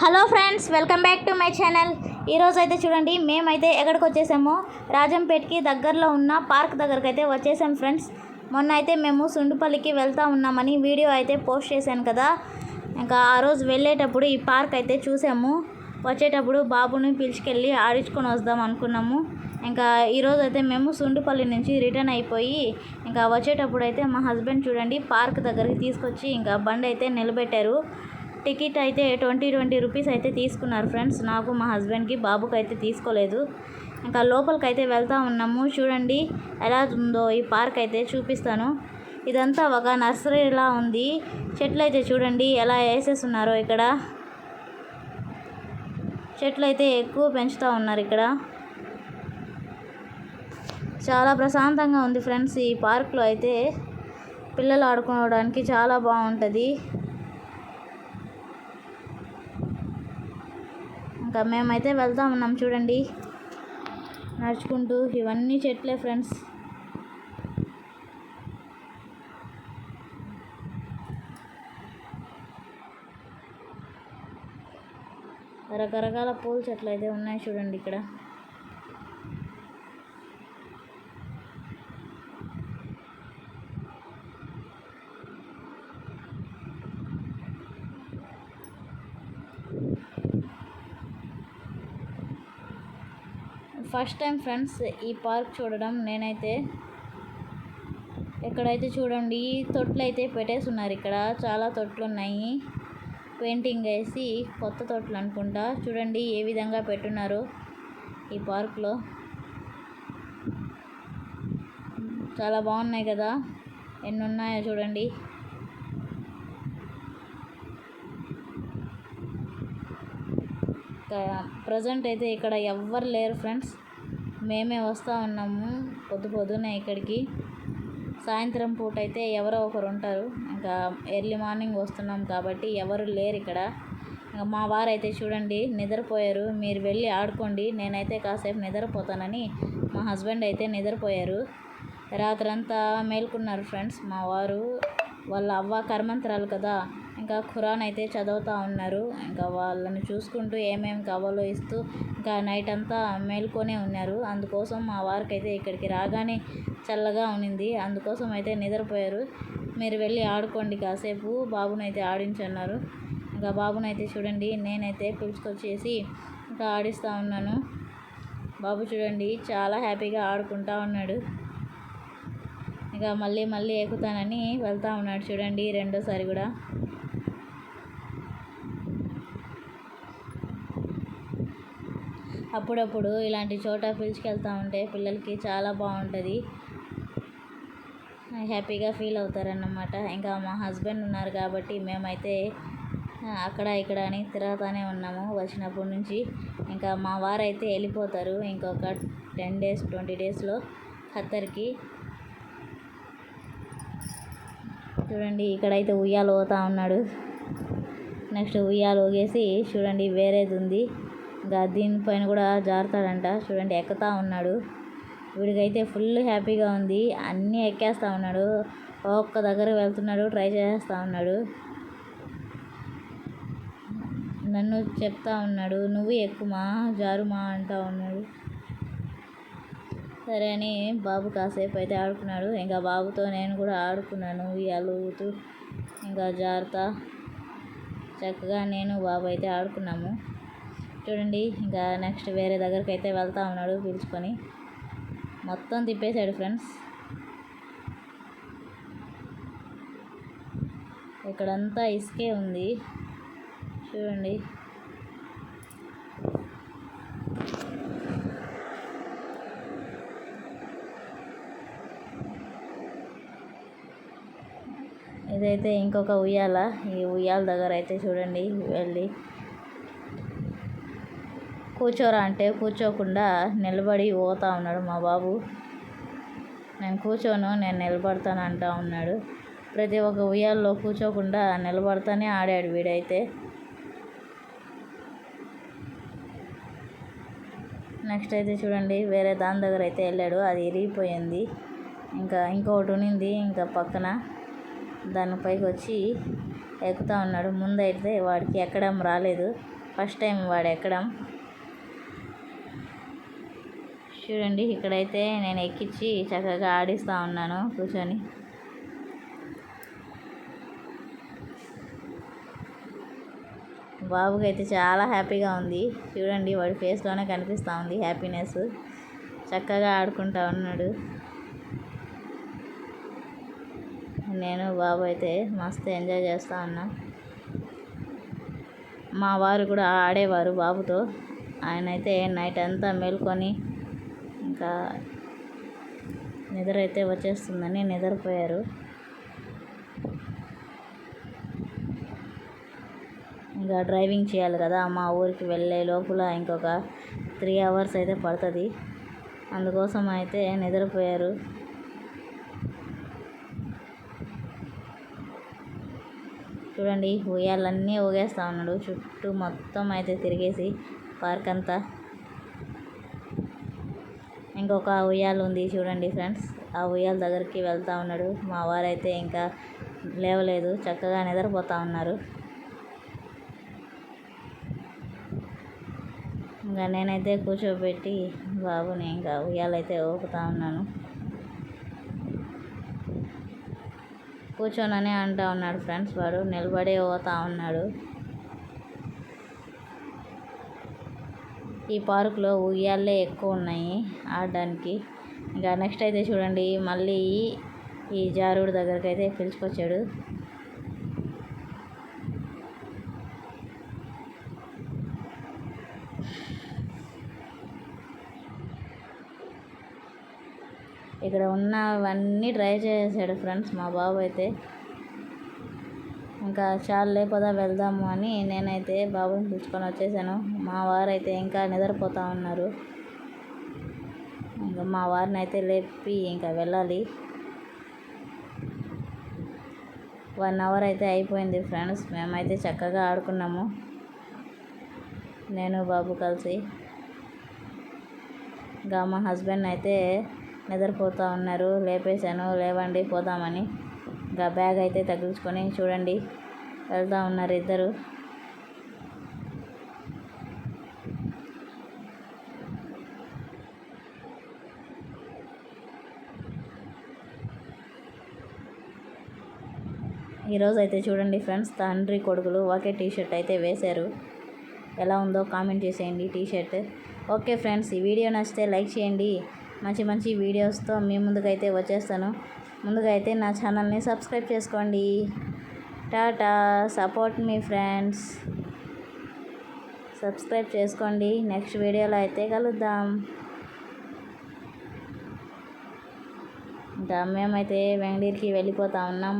Hello friends welcome back to my channel. ఈరోజు అయితే చూడండి మేమైతే ఎక్కడికి వచ్చేసామో రాజంపేటకి దగ్గరలో ఉన్న పార్క్ దగ్గరికి అయితే వచ్చేసాం ఫ్రెండ్స్. మొన్న అయితే మేము సుండుపల్లికి వెళ్తా ఉన్నామని వీడియో అయితే పోస్ట్ చేశాను కదా. ఇంకా ఆ రోజు వెళ్ళేటప్పుడు ఈ పార్క్ అయితే చూసాము. వచ్చేటప్పుడు బాబుని పిలుచుకెళ్ళి ఆడించుకొని వద్దాం అనుకున్నాము. ఇంకా ఈరోజు అయితే మేము సుండుపల్లి నుంచి రిటర్న్ అయిపోయి ఇంకా వచ్చేటప్పుడు అయితే మా హస్బెండ్ చూడండి పార్క్ దగ్గరికి తీసుకొచ్చి ఇంకా బండి అయితే నిలబెట్టారు. టికెట్ అయితే ట్వంటీ ట్వంటీ రూపీస్ అయితే తీసుకున్నారు ఫ్రెండ్స్. నాకు మా హస్బెండ్కి బాబుకి అయితే తీసుకోలేదు. ఇంకా లోపలికి అయితే వెళ్తా ఉన్నాము. చూడండి ఎలా ఉందో ఈ పార్క్ అయితే చూపిస్తాను. ఇదంతా ఒక నర్సరీలా ఉంది. చెట్లు అయితే చూడండి ఎలా వేసేస్తున్నారో ఇక్కడ. చెట్లు అయితే ఎక్కువ పెంచుతూ ఉన్నారు ఇక్కడ. చాలా ప్రశాంతంగా ఉంది ఫ్రెండ్స్ ఈ పార్క్లో అయితే. పిల్లలు ఆడుకోవడానికి చాలా బాగుంటుంది. ఇంకా మేమైతే వెళ్తా ఉన్నాం చూడండి. నడుచుకుంటూ ఇవన్నీ చెట్లే ఫ్రెండ్స్. రకరకాల పూల చెట్లు అయితే ఉన్నాయి చూడండి ఇక్కడ. ఫస్ట్ టైం ఫ్రెండ్స్ ఈ పార్క్ చూడడం. నేనైతే ఎక్కడైతే చూడండి తొట్లు అయితే పెట్టేసి ఉన్నారు ఇక్కడ. చాలా తొట్లు ఉన్నాయి పెయింటింగ్ వేసి కొత్త తొట్లు అనుకుంటా. చూడండి ఏ విధంగా పెట్టున్నారు ఈ పార్క్లో. చాలా బాగున్నాయి కదా. ఎన్ని ఉన్నాయో చూడండి. ప్రజెంట్ అయితే ఇక్కడ ఎవ్వరు లేరు ఫ్రెండ్స్. మేమే వస్తూ ఉన్నాము పొద్దు పొద్దునే ఇక్కడికి. సాయంత్రం పూట అయితే ఎవరో ఒకరు ఉంటారు. ఇంకా ఎర్లీ మార్నింగ్ వస్తున్నాం కాబట్టి ఎవరు లేరు ఇక్కడ. ఇంకా మా వారు అయితే చూడండి నిద్రపోయారు. మీరు వెళ్ళి ఆడుకోండి. నేనైతే కాసేపు నిద్రపోతానని మా హస్బెండ్ అయితే నిద్రపోయారు. రాత్రంతా మేల్కొన్నారు ఫ్రెండ్స్ మా వారు. వాళ్ళ అవ్వ కర్మంతరాలు కదా. ఇంకా ఖురాన్ అయితే చదువుతూ ఉన్నారు. ఇంకా వాళ్ళని చూసుకుంటూ ఏమేమి కావాలో ఇస్తూ ఇంకా నైట్ అంతా మేల్కొనే ఉన్నారు. అందుకోసం మా వారికి అయితే ఇక్కడికి రాగానే చల్లగా ఉన్నింది. అందుకోసం అయితే నిద్రపోయారు. మీరు వెళ్ళి ఆడుకోండి కాసేపు. బాబునైతే ఆడించన్నారు. ఇంకా బాబునైతే చూడండి. నేనైతే పిలుచుకొచ్చేసి ఇంకా ఆడిస్తూ ఉన్నాను. బాబు చూడండి చాలా హ్యాపీగా ఆడుకుంటా ఉన్నాడు. ఇంకా మళ్ళీ మళ్ళీ ఎక్కుతానని వెళ్తా ఉన్నాడు చూడండి రెండోసారి కూడా. అప్పుడప్పుడు ఇలాంటి చోట పిలుచుకెళ్తూ ఉంటే పిల్లలకి చాలా బాగుంటుంది. హ్యాపీగా ఫీల్ అవుతారన్నమాట. ఇంకా మా హస్బెండ్ ఉన్నారు కాబట్టి మేమైతే అక్కడ ఇక్కడ అని తిరుగుతూనే ఉన్నాము వచ్చినప్పటి నుంచి. ఇంకా మా వారు అయితే వెళ్ళిపోతారు ఇంకొక టెన్ డేస్ ట్వంటీ డేస్లో ఖత్తర్కి. చూడండి ఇక్కడైతే ఉయ్యాలు పోతా ఉన్నాడు. నెక్స్ట్ ఉయ్యాలు ఊగేసి చూడండి వేరేది ఉంది దీనిపైన కూడా జారుతాడంట. చూడండి ఎక్కుతా ఉన్నాడు. వీడికైతే ఫుల్ హ్యాపీగా ఉంది. అన్నీ ఎక్కేస్తూ ఉన్నాడు. ఒక్క దగ్గర వెళ్తున్నాడు ట్రై చేస్తూ ఉన్నాడు. నన్ను చెప్తా ఉన్నాడు నువ్వు ఎక్కుమా జారుమా? అంటా ఉన్నాడు. సరే అని బాబు కాసేపు అయితే ఆడుకున్నాడు. ఇంకా బాబుతో నేను కూడా ఆడుకున్నాను. ఉయ్యాలు ఊగుతూ ఇంకా జారుతా. చక్కగా నేను బాబు అయితే ఆడుకున్నాము. చూడండి ఇంకా నెక్స్ట్ వేరే దగ్గరికి అయితే వెళ్తా ఉన్నాడు పిలుచుకొని. మొత్తం తిప్పేశాడు ఫ్రెండ్స్ ఇక్కడంతా ఇసుకే ఉంది. చూడండి. ఇదైతే ఇంకొక ఉయ్యాల. ఈ ఉయ్యాల దగ్గర అయితే చూడండి వెళ్ళి కూర్చోరా అంటే కూర్చోకుండా నిలబడి పోతా ఉన్నాడు మా బాబు. నేను కూర్చోను నేను నిలబడతాను అంటా ఉన్నాడు. ప్రతి ఒక్క ఉయ్యాల్లో కూర్చోకుండా నిలబడతానే ఆడాడు వీడైతే. నెక్స్ట్ అయితే చూడండి వేరే దాని దగ్గర అయితే వెళ్ళాడు. అది ఇరిగిపోయింది. ఇంకా ఇంకొకటి ఉనింది ఇంకా పక్కన దానిపైకి వచ్చి ఎక్కుతా ఉన్నాడు. ముందైతే వాడికి ఎక్కడం రాలేదు. ఫస్ట్ టైం వాడు ఎక్కడం. చూడండి ఇక్కడైతే నేను ఎక్కించి చక్కగా ఆడిస్తూ ఉన్నాను కూర్చొని. బాబుకి అయితే చాలా హ్యాపీగా ఉంది. చూడండి వాడి ఫేస్లోనే కనిపిస్తూ ఉంది హ్యాపీనెస్. చక్కగా ఆడుకుంటా ఉన్నాడు. నేను బాబు అయితే మస్తు ఎంజాయ్ చేస్తూ ఉన్నా. మా వారు కూడా ఆడేవారు బాబుతో. ఆయన అయితే నైట్ అంతా మేల్కొని ఇంకా నిద్ర అయితే వచ్చేస్తుందని నిద్రపోయారు. ఇంకా డ్రైవింగ్ చేయాలి కదా మా ఊరికి వెళ్ళే లోపల ఇంకొక త్రీ అవర్స్ అయితే పడుతుంది. అందుకోసం అయితే నిద్రపోయారు. చూడండి ఉయ్యాలన్నీ ఊగేస్తా ఉన్నాడు. చుట్టూ మొత్తం అయితే తిరిగేసి పార్క్ అంతా ఇంకొక ఉయ్యాల ఉంది చూడండి ఫ్రెండ్స్. ఆ ఉయ్యాల దగ్గరికి వెళ్తూ ఉన్నాడు. మా వారైతే ఇంకా లేవలేదు. చక్కగా నిద్రపోతూ ఉన్నారు. ఇంకా నేనైతే కూర్చోబెట్టి బాబుని ఇంకా ఉయ్యాలైతే ఊపుతా ఉన్నాను. కూర్చోనని అంటా ఉన్నాడు ఫ్రెండ్స్ వాడు. నిలబడే పోతా ఉన్నాడు. ఈ పార్కులో ఉయ్యాలే ఎక్కువ ఉన్నాయి ఆడడానికి. ఇంకా నెక్స్ట్ అయితే చూడండి మళ్ళీ ఈ జారుడు దగ్గరికి అయితే పిలుచుకొచ్చాడు. ఇక్కడ ఉన్నవన్నీ ట్రై చేసాడు ఫ్రెండ్స్ మా బాబు అయితే. ఇంకా చాలు లేకపోతే వెళ్దాము అని నేనైతే బాబుని పిలుచుకొని వచ్చేసాను. మా వారు అయితే ఇంకా నిద్రపోతూ ఉన్నారు. ఇంకా మా వారిని అయితే లేపి ఇంకా వెళ్ళాలి. వన్ అవర్ అయితే అయిపోయింది ఫ్రెండ్స్. మేమైతే చక్కగా ఆడుకున్నాము. నేను బాబు కలిసి. ఇంకా మా హస్బెండ్ అయితే నిద్రపోతూ ఉన్నారు. లేపేశాను లేవండి పోదామని. ఇంకా బ్యాగ్ అయితే తగిలించుకొని చూడండి. వెళ్తూ ఉన్నారు ఇద్దరు. ఈరోజు అయితే చూడండి ఫ్రెండ్స్ తండ్రి కొడుకులు ఒకే టీషర్ట్ అయితే వేశారు. ఎలా ఉందో కామెంట్ చేసేయండి టీషర్ట్. ఓకే ఫ్రెండ్స్ ఈ వీడియో నచ్చితే లైక్ చేయండి. మంచి మంచి వీడియోస్తో మీ ముందుకైతే వచ్చేస్తాను. ముందుగా అయితే నా ఛానల్ని సబ్స్క్రైబ్ చేసుకోండి. టాటా సపోర్ట్ మీ ఫ్రెండ్స్. సబ్స్క్రైబ్ చేసుకోండి. నెక్స్ట్ వీడియోలో అయితే కలుద్దాం. ఇంకా మేమైతే వెంగళూరుకి వెళ్ళిపోతా ఉన్నాం.